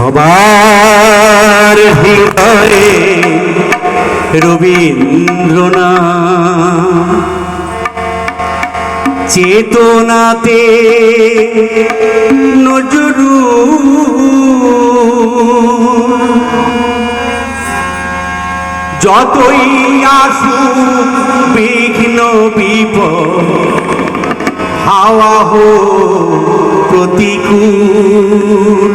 সবার হৃদয়ে রবীন্দ্রনাথ চেতনাতে নজরু যতই আসুক বিঘ্ন বিপদ হাওয়া হো প্রতিকূল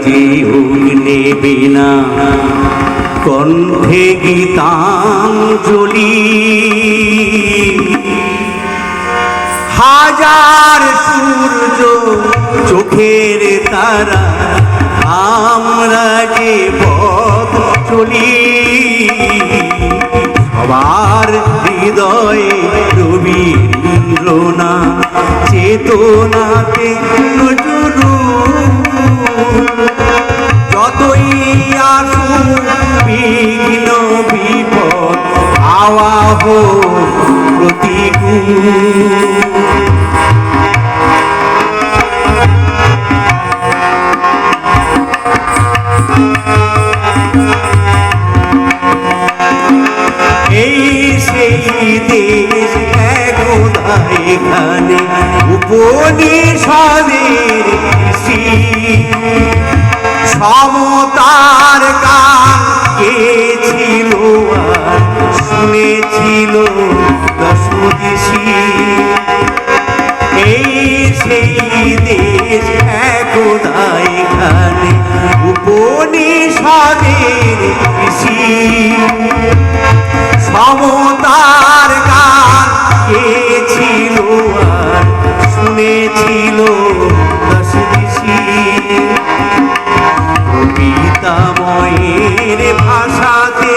বাজে হোক নেবে না। কণ্ঠে গীতাঞ্জলি। হাজার সূর্য চোখের তারা, আমরা যে পথ চলি, সবার হৃদয়ে রবীন্দ্রনা চেতনাতে বিঘ্ন বিপদ আওয়াহ প্রতিকূল। উপনিষদের সমতার গান সেই দেশ একদা এখানে উপনিষদের ঋষি। সমতার গান গেছিল আর শুনেছিল দশ ঋষি। কবিতাময়ের ভাষাতে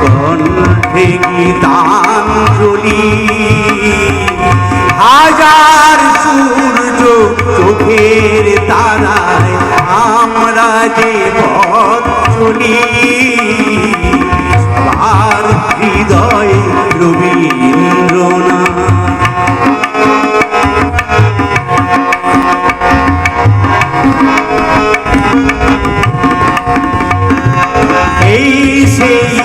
কণ্ঠে গীতাঞ্জলি। হাজার সূর্য চোখের তারায় আমরা যে পথ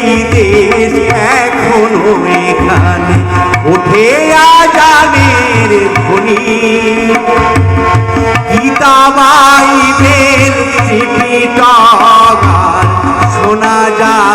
সেই দেশ এখনও এখানে। ওঠে আজানের ধ্বনি। গীতাবাইবের শোনা যায়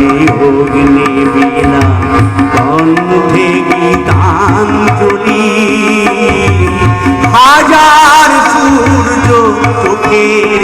বাজে বিনা কণ্ঠে গীতাঞ্জলি। হাজার সূর্য চোখের